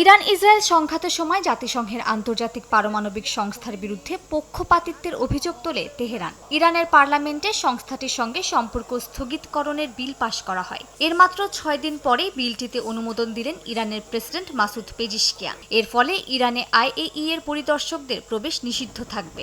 Iran Israel সংঘাতের সময় জাতিসংঘের আন্তর্জাতিক পারমাণবিক সংস্থার বিরুদ্ধে পক্ষপাতিত্বের অভিযোগ তোলে তেহরান। ইরানের পার্লামেন্টে সংস্থাটির সঙ্গে সম্পর্ক স্থগিতকরণের বিল পাশ করা হয়। এর মাত্র ছয় দিন পরে বিলটিতে অনুমোদন দিলেন ইরানের প্রেসিডেন্ট মাসুদ পেজিশকিয়া এর ফলে ইরানে আইএই এর পরিদর্শকদের প্রবেশ নিষিদ্ধ থাকবে।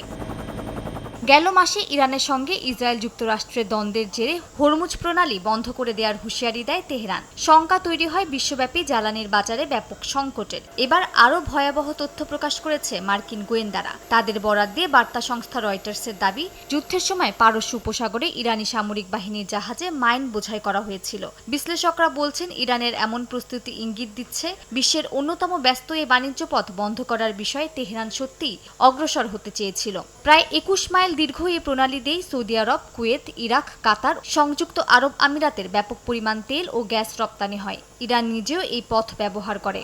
গেল মাসে ইরানের সঙ্গে ইসরায়েল যুক্তরাষ্ট্রের দ্বন্দ্বের জেরে হরমুজ প্রণালী বন্ধ করে দেওয়ার হুঁশিয়ারি দেয় তেহরান। শঙ্কা তৈরি হয় বিশ্বব্যাপী জ্বালানির বাজারে ব্যাপক সংকটের। এবার আরও ভয়াবহ তথ্য প্রকাশ করেছে মার্কিন গোয়েন্দারা। তাদের বরাত দিয়ে বার্তা সংস্থা রয়টার্সের দাবি, যুদ্ধের সময় পারস্য উপসাগরে ইরানি সামরিক বাহিনীর জাহাজে মাইন বোঝাই করা হয়েছিল। বিশ্লেষকরা বলছেন, ইরানের এমন প্রস্তুতি ইঙ্গিত দিচ্ছে বিশ্বের অন্যতম ব্যস্ত এই বাণিজ্য পথ বন্ধ করার বিষয়ে তেহরান সত্যিই অগ্রসর হতে চেয়েছিল। প্রায় একুশ মাইল দীর্ঘ এই প্রণালী দিয়েই Saudi Arab, Kuwait, Iraq, Qatar, সংযুক্ত আরব আমিরাতের ব্যাপক পরিমাণ তেল ও গ্যাস রপ্তানি হয়। ইরান নিজেও এই পথ ব্যবহার করে।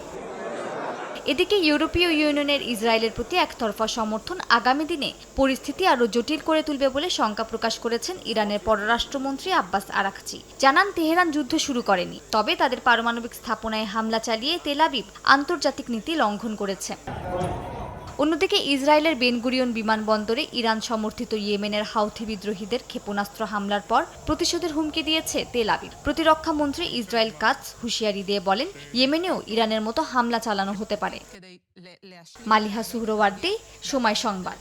এদিকে ইউরোপীয় ইউনিয়নের ইসরায়েলের প্রতি একতরফা সমর্থন আগামী দিনে পরিস্থিতি আরও জটিল করে তুলবে বলে শঙ্কা প্রকাশ করেছেন ইরানের পররাষ্ট্রমন্ত্রী আব্বাস আরাকচি। জানান, তেহরান যুদ্ধ শুরু করেনি, তবে তাদের পারমাণবিক স্থাপনায় হামলা চালিয়ে তেলাবিব আন্তর্জাতিক নীতি লঙ্ঘন করেছে। অন্যদিকে ইসরায়েলের বেনগুরিয়ন বিমানবন্দরে ইরান সমর্থিত ইয়েমেনের হাউথি বিদ্রোহীদের ক্ষেপণাস্ত্র হামলার পর প্রতিশোধের হুমকি দিয়েছে তেল আবির প্রতিরক্ষা মন্ত্রী ইসরায়েল কাজ হুঁশিয়ারি দিয়ে বলেন, ইয়েমেনেও ইরানের মতো হামলা চালানো হতে পারে। মালিহা সুহরওয়ার্দি, সময় সংবাদ।